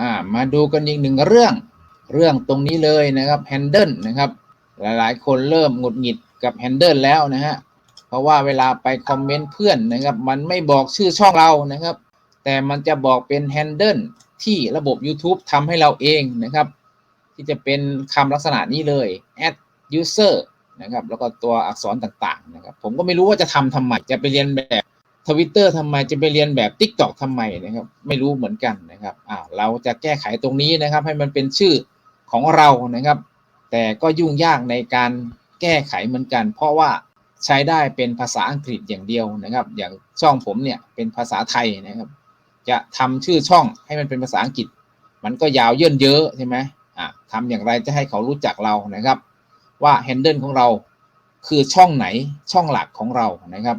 อ่ามาดูกันอีกหนึ่งเรื่อง เรื่องตรงนี้เลยนะครับ Handle นะครับ หลายๆ คนเริ่มหงุดหงิดกับ Handle แล้วนะฮะเพราะว่าเวลาไปคอมเมนต์เพื่อนนะครับ มันไม่บอกชื่อช่องเรานะครับ แต่มันจะบอกเป็น Handle ที่ระบบ YouTube ทำให้เราเองนะครับ ที่จะเป็นคำลักษณะนี้เลย add user นะครับ แล้วก็ตัวอักษรต่างๆนะครับ ผมก็ไม่รู้ว่าจะทำทำไมจะไปเรียนแบบ ทวิตเตอร์ทำไมจะไปเรียนแบบ Tik t o อกทำไมนะครับ ไม่รู้เหมือนกันนะครับอ่าเราจะแก้ไขตรงนี้นะครับ ให้มันเป็นชื่อของเรานะครับ แต่ก็ยุ่งยากในการแก้ไขเหมือนกัน เพราะว่าใช้ได้เป็นภาษาอังกฤษอย่างเดียวนะครับ อย่างช่องผมเนี่ยเป็นภาษาไทยนะครับ จะทำชื่อช่องให้มันเป็นภาษาอังกฤษ มันก็ยาวเยินเยอะใช่ไหมอะทำอย่างไรจะให้เขารู้จักเรานะครับ ว่า handle ของเราคือช่องไหนช่องหลักของเรานะครับ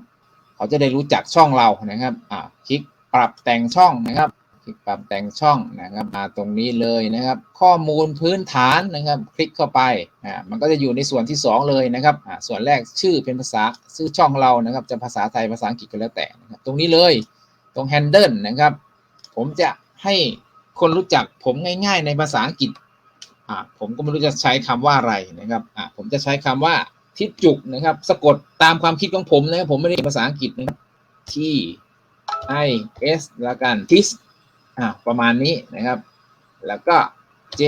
เขาจะได้รู้จักช่องเรานะครับอ่าคลิกปรับแต่งช่องนะครับ คลิกปรับแต่งช่องนะครับมาตรงนี้เลยนะครับ ข้อมูลพื้นฐานนะครับ คลิกเข้าไปอ่ามันก็จะอยู่ในส่วนที่ 2 เลยนะครับอ่าส่วนแรกชื่อเป็นภาษาชื่อช่องเรานะครับ จะภาษาไทยภาษาอังกฤษก็แล้วแต่นะครับตรงนี้เลยตรง handle นะครับ ผมจะให้คนรู้จักผมง่าย ๆ ในภาษาอังกฤษอ่าผมก็ไม่รู้จะใช้คำว่าอะไรนะครับอ่าผมจะใช้คำว่า ทิศจุกนะครับ สะกดตามความคิดของผมนะครับผมไม่ได้ภาษาอังกฤษนะครับ T I S ล้วกันทิสอ่าประมาณนี้นะครับ แล้วก็ J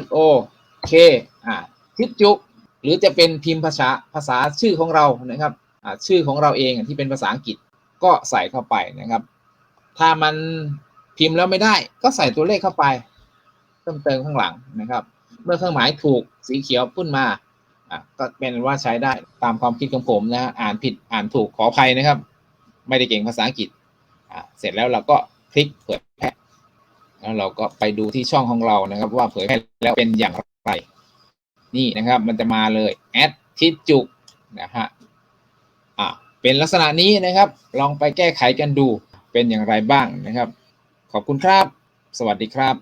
W O K อ่าทิศจุก หรือจะเป็นพิมพ์ภาษาภาษาชื่อของเรานะครับอ่าชื่อของเราเองที่เป็นภาษาอังกฤษก็ใส่เข้าไปนะครับ ถ้ามันพิมพ์แล้วไม่ได้ ก็ใส่ตัวเลขเข้าไปเพิ่มเติมข้างหลังนะครับ เมื่อเครื่องหมายถูกสีเขียวพุ่นมา อะก็เป็นว่าใช้ได้ตามความคิดของผมนะฮะอ่านผิดอ่านถูกขออภัยนะครับ ไม่ได้เก่งภาษาอังกฤษอะเสร็จแล้วเราก็คลิกเผยแพร่แล้วเราก็ไปดูที่ช่องของเรานะครับ ว่าเผยแพร่แล้วเป็นอย่างไร นี่นะครับ มันจะมาเลยแอดทิจุกนะฮะอะเป็นลักษณะนี้นะครับ ลองไปแก้ไขกันดูเป็นอย่างไรบ้างนะครับ ขอบคุณครับ สวัสดีครับ